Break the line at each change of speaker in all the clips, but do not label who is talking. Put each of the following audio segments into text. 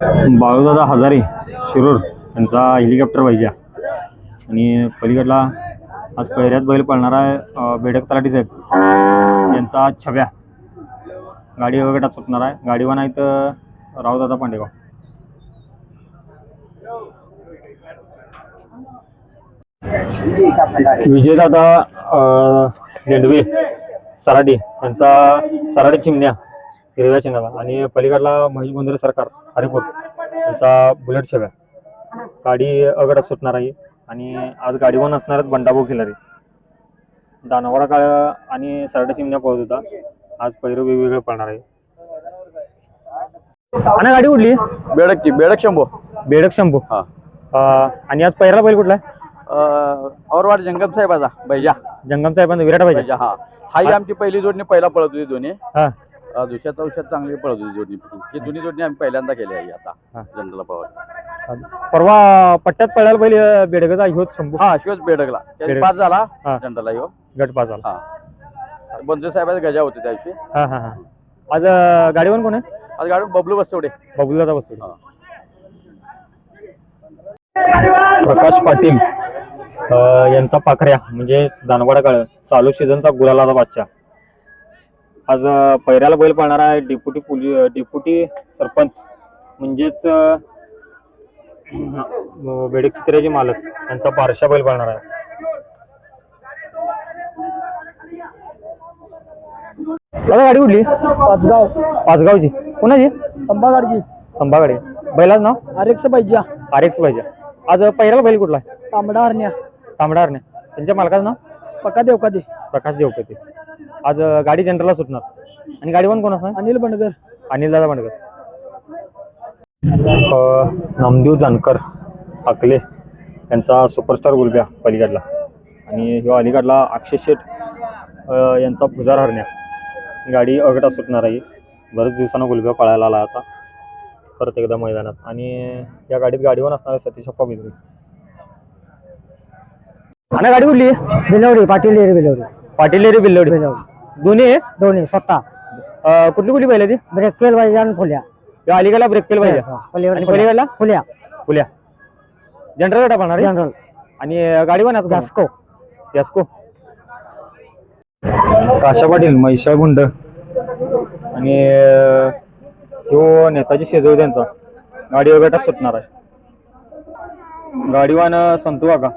बाळूदादा हजारे शिरूर यांचा हेलिकॉप्टर पाहिजे आणि पलीकडला आज पहिऱ्यात बैल पळणारा आहे बेडक तलाटी साहेब. यांचा छव्या गाडी वगैरे सुटणार आहे. गाडीवान आहेत अं, रावदादा पांडेगाव. विजयदादा अं, सराडे. यांचा सराडे चिमण्या. हिरव्या चिन्हाचा आणि पलीकडला महेश गोंधळे सरकार हरिपूर यांचा बुलेट शेव्या गाडी अगड सुटणार आहे आणि आज गाडीवर असणार आहेत बंडाभाऊ खिलारी. दानवाडा काळ आणि सराडे चिमण्या पळत होता. आज पैरू वेगवेगळे पळणार आहे. आणि गाडी कुठली?
बेडक की बेडक शंभो.
बेडक शंभू.
हा.
अं, आणि आज पहिला बैल कुठला आहे?
औरवाड जंगम साहेबाचा बैजा
जंगम साहेबांचा विराट पाहिजे
बैजा हा. हा. आमची पहिली जोडणी पहिला पळत होती दोन्ही.
हा.
दुसऱ्या चौशात चांगली पळत होती जोडणी ही दोन्ही जोडणी आम्ही पहिल्यांदा केली आहे. आता जनरलला पळत
परवा पट्ट्यात पळायला अं, बेडगचा ह्यो शंभू.
हा शिवच बेडकला
बेडक.
पाच झाला
हा.
जनरलला ह्यो
गट पाच झाला.
हा. बंजू साहेबाचा गजा होते त्या दिवशी.
हा हा हा. आज अं, गाडीवर कोण आहे?
आज गाडी बबलू बसवडे.
बबलूदादा बसतो
हा.
प्रकाश पाटील अं, यांचा पाखऱ्या म्हणजे दानवाडा काळ चालू सीझनचा गुलालाचा बादशाह. आज पैऱ्याला बैल पाळणारा आहे डेप्युटी पोलीस डेप्युटी सरपंच. म्हणजेच बेडक चित्र्याचे मालक यांचा बारशा बैल पाळणार आहे. दादा गाडी कुठली?
पाचगाव.
पाचगावची. कोणाची?
संभागाडची
संभागाडी. बैलाच नाव?
आर एक्स पाहिजे
आर एक्स पाहिजे आज पहिला बैल कुठला आहे?
तांबडा हरण्या.
तांबडार नाही त्यांच्या मालकाचं नाव?
पका देवका दे
प्रकाश देवकते आज अं, गाडी जनरलला सुटणार. आणि गाडी पण कोण असणार?
अनिल बंडगर
अनिल दादा मांडकर नामदेव जानकर अकले यांचा सुपरस्टार गुलब्या पलीकडला. आणि ह्यो अलीकडला अक्षय शेठ अं, यांचा भुजार हरण्या. गाडी अगटा सुटणार आहे. बरेच दिवसानं गुलब्या पळायला आला आता. परत एकदा मैदानात. आणि या गाडीत गाडीवर असणार आहे सतीश अप्पा बिद्री आणि गाडी कुठली?
बिलवडी पाटील एरी बिलवडी
पाटील एरी बिल्लोडी दोन्ही आहे?
दोन्ही स्वतः.
अं, कुठली कुठली बैल ती
ब्रेक केल पाहिजे आणि फुल्या.
या अलीकडला ब्रेक केलं पाहिजे. आणि पलीकडला?
फुल्या.
फुल्या. जनरल गाडा पाहणार आहे?
जनरल
आणि अं, गाडी पण
गॅस्को
यास्को काशा पाटील महिषा गुंड. आणि अं, ह्यो नेताजी शेजवळ त्यांचा. गाडी वगैरे सुटणार आहे. गाडीवान अं, संतू काका.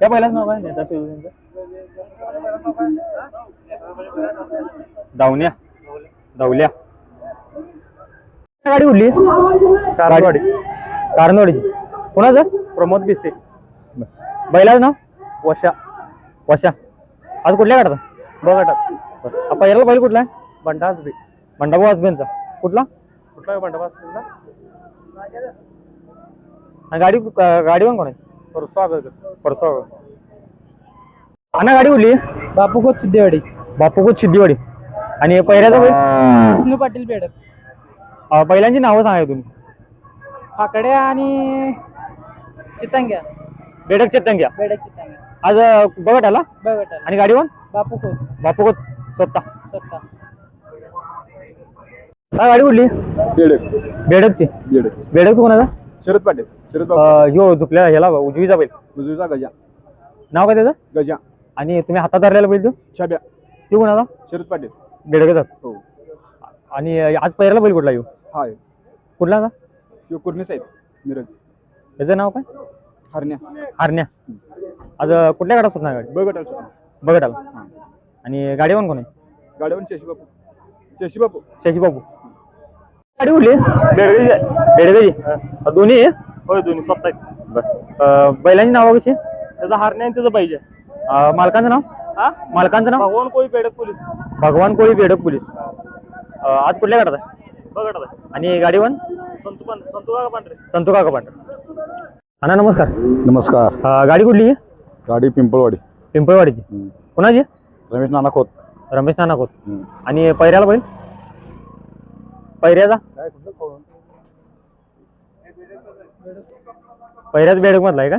त्या पहिलाच नाव आहे नेता शेजवळ दावण्या. दावल्या. गाडी उडली. कारवाडी कारनवाडीची कोणाचं?
प्रमोद बिसे
बैलाचं नाव?
वशा.
वशा. आज कुठल्या गाडता
बघा
पहिला बैल कुठला आहे?
बंडास बी
मंडाभाऊ हसबेंडचा कुठला
कुठला बंडाबास
आणि गाडी गाडी पण कोण आहे?
स्वागत
परसो आणा गाडी उडली.
बापू कोच सिद्धेवाडी.
बापू कोच सिद्धिवाडी आणि पहिल्याचा बैल
विष्णू पाटील बेडक.
अं, बैलांची नावं सांगा तुम्ही.
फाकड्या आणि चितंग्या.
बेडक चेतंग्या.
बेडक चितंग्या.
आज अं, बघत आला
बघा
आणि गाडी पण
बापू कोच
बापू कोच स्वतः.
स्वतः.
काय गाडी उडली
बेडक.
बेडकची.
बेडक.
बेडक कोणाचा?
शरद पाटील. शरद
अं, ह्यो झुकल्या ह्याला उजवीचा बैल.
बाबूचा गजा.
नाव काय त्याचं?
गजा.
आणि तुम्ही हातात धरलेला बैल तो?
छब्या.
तो कोणाचा
शरद पाटील.
बेडकचा
हो.
आणि आज पहिला बैल कुठला येऊ?
हाय.
कुठला का
यो कुर्णी साहेब मिरज.
त्याचं नाव काय?
हरण्या.
हरण्या. आज कुठल्या गाडा सुटणार गाडी?
आलो
बघत आला आणि गाडी पण कोण आहे?
गाडीवर शशी बापू. शशी बापू.
शशी बाबू गाडी उडली बेडगाची दोन्ही आहे?
होय दोन्ही. स्वतः
अं, बैलांची नावं कशी?
त्याचा हरण्या आणि त्याचं पाहिजे
अं, मालकांचं नाव?
हा?
मालकांचं नाव?
भगवान कोळी बेडक पोलीस.
भगवान कोळी बेडक पोलीस. अं, आज कुठल्या गाडात आहे?
बघा
आणि गाडी पण
संतू पांढरे संतू काका पांढरे.
संतू काका पांढरे. अण्णा नमस्कार.
नमस्कार.
अं, गाडी कुठली आहे
गाडी पिंपळवाडी.
पिंपळवाडीची. कोणाची?
रमेश नाना खोत.
रमेश नाना खोत. आणि पैऱ्याला बैल? पैऱ्याचा? पैऱ्याच बेडक मधला आहे का?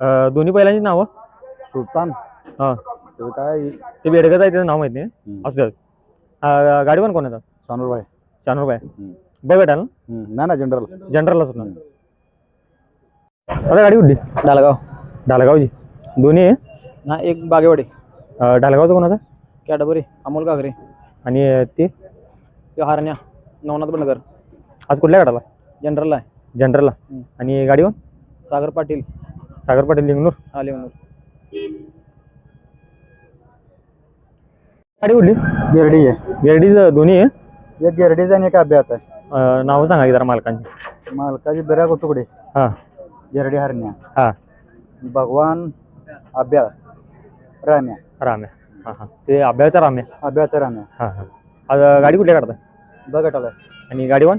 अं, दोन्ही बैलांची नावं?
सुलतान.
हा.
त्याचं काय?
ते बेडकच आहे त्याचं नाव माहीत नाही.
हम्म.
असू अं, गाडी पण कोण येतात चानूर बाय बघत आहे ना?
नाही ना जनरल
जनरलच होणार. आता गाडी कुठली?
डालगाव
ढालगावची. दोन्ही आहे?
हा एक बागेवाडी.
अं, ढालगावचं कोणाचं
कॅडबरी अमोल घागरे
आणि अं, ते?
ते हारण्या नवनाथ बंडकर
आज कुठल्या गाडाला
जनरल आहे.
जनरलला
हम्म.
आणि गाडीवर
सागर पाटील.
सागर पाटील लिंगनूर.
आलेवनूर
गाडी कुठली?
गिरडी आहे.
गिरडीचं दोन्ही आहे?
एक गिरडीचा आणि एक अभ्यास आहे.
अं, नावं सांगा की जरा मालकांची.
मालकाची बिरा तुकडे
हां.
गिरडी हरण्या.
हां.
भगवान अभ्यास राम्या.
राम्या. हां हां. ते अभ्याचा राम्या.
अभ्यास राम्या.
हां हां. आज गाडी कुठल्या काढताय?
बघटाला
आणि गाडीवान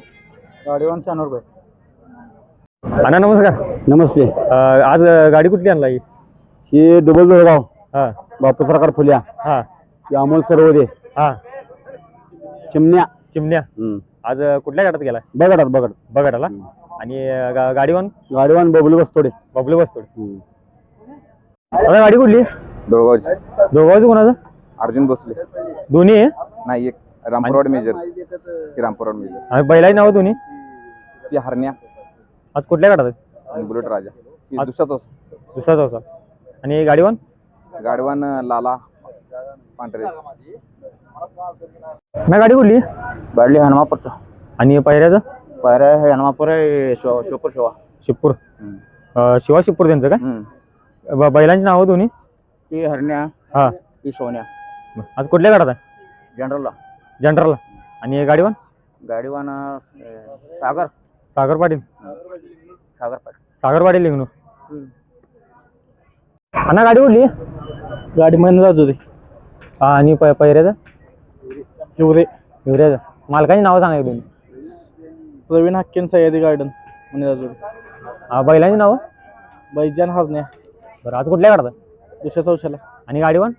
गाडीवान शहाण्णव रुपये
अण्णा नमस्कार.
नमस्ते.
अं, आज गाडी कुठली आणला ही?
ही डबल जोडगाव
हां.
बापू सरकार फुल्या.
हां.
ही अमोल सरवदे
हां.
चिमण्या.
चिमण्या. आज अं, कुठल्या गाडात गेलाय?
बघटात बघट
बघायला आणि अं, गा- गाडीवान?
गाडीवान बबलू बसतोडे.
बबलू बसतोड. आता गाडी कुठली?
दोळगावची.
दोघांचं कोणाचं?
अर्जुन भोसले.
दोन्ही आहे?
नाही एक रामपुरवाड मेजर ही रामपुरवाड मेजर.
आणि बैलाची नावं दोन्ही?
ती हरण्या.
आज कुठल्या गाडात
आणि बुलेट राजा. ही दुसराच
दुसरा चौसा. आणि गाडीवान?
गाडवान लाला. पांढरे.
ना गाडी कुठली?
बाडली हनुमापूरचा
आणि पहिऱ्याचं
पायऱ्या आहे हनुमापूर आहे शो शोपूर शोवा.
शिपूर अं, शिवा शिपूर त्यांचं काय? ब- बैलांची नावं दोन्ही?
ती हरण्या
हां.
ती सोन्या.
आज कुठल्या गाडात आहे?
जनरलला.
जनरलला. आणि गाडीवान?
गाडीवान सागर.
सागर पाटील.
सागर पाटील.
सागर पाटील लिंगणूर अण्णा गाडी कुठली?
गाडी मध्ये जात होती
हा, आणि प पहिऱ्याचं
हिवरे.
युरियाचं मालकाची नावं सांगा एक दोन्ही
प्रवीण हक्केन सह्याद्री गार्डन होती
हा, बैलांची नावं?
बैजान हरण्या
बरं आज कुठल्या आहे
दुसऱ्या चौशाला.
आणि गाडीवान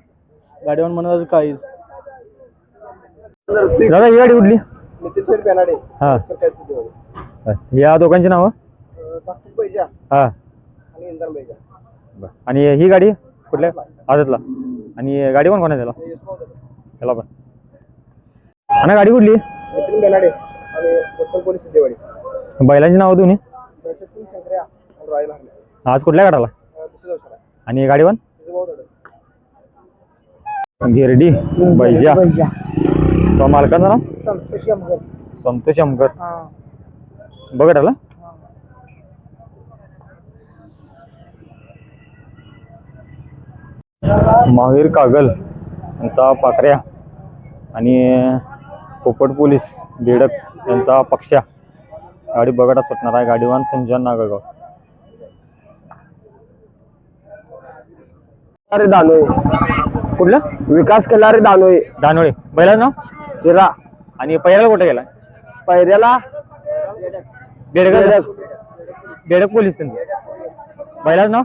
गाडीवान म्हणत काळीज.
दादा ही गाडी कुठली? हा. या दोघांची नावं? हा. आणि ही गाडी कुठल्या? आदतला. आणि गाडी पण कोणा त्याला? त्याला पण. आणि गाडी कुठली? बैलांची नावं दोन्ही आज कुठल्या गाडाला आणि गाडी पण? गिरडी बैजा. तो मालकाचं नाव? संतोष अमकर बघत आला महावीर कागल यांचा पाकऱ्या आणि पोपट पोलीस बेडक यांचा पक्षा गाडी बघत सुटणार आहे. गाडीवान संजय नागगाव
अरे दानोळे
कुठलं?
विकास केला रे दानोळे
दानोळे बैलाचं नाव?
हिरा.
आणि पहिल्याला कुठे गेला
पैऱ्याला
बेडक. बेडक पोलीस त्यांचं. बैलाचं नाव?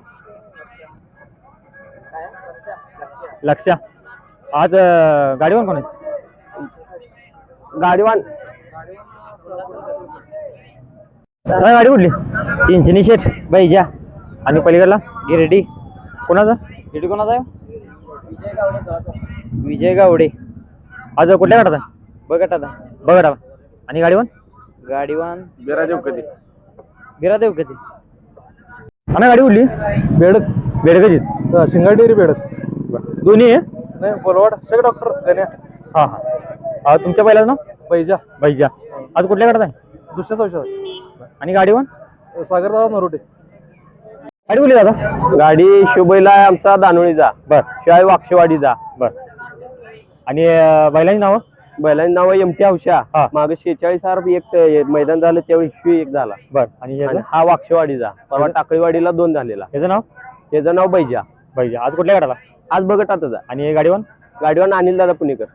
लक्ष. आज अं, गाडीवर कोण आहे?
गाडीवान.
काय गाडी कुठली?
चिंचणी शेठ बैजा.
आणि पलीकडला?
गिरडी.
कोणाचा?
गिरडी कोणाचा आहे? विजय गावडे.
आज कुठल्या गाडात आहे?
बघत आता
बघा आला आणि गाडीवर
गाडीवान.
बिरादेव कधी?
बिरादेव कधी?
आणि गाडी कुठली?
बेडक.
बेडकाचीच
शिंगाडेरी बेडक.
दोन्ही आहे?
नाही बोलवाड. शेख डॉक्टर गण्या
हा हा. अं, तुमच्या पहिल्याचं नाव?
बैजा.
बैजा. आज कुठल्या गाडात आहे?
दुसऱ्या चौशाला
आणि गाडीवर
सागर दादा नरोटे.
गाडी कुठली दादा?
गाडी शुभैला आहे आमचा दानोळीचा.
बर.
शिवाय वाक्षवाडीचा.
बर. आणि अं, बैलांची नावं?
बैलांची नाव एमटी हौशा
हा.
मागे शेहेचाळीस हजार एक ते मैदान झालं त्यावेळी शिवी एक झाला.
बर. आणि
आणि
याचं
हा वाक्षवाडीचा. परवा टाकळीवाडीला दोन झालेला.
याचं नाव?
त्याचं नाव बैजा.
बैजा. आज कुठल्या गाडाला
आज बघत आता.
आणि गाडीवान?
गाडीवान अनिल दादा पुणेकर.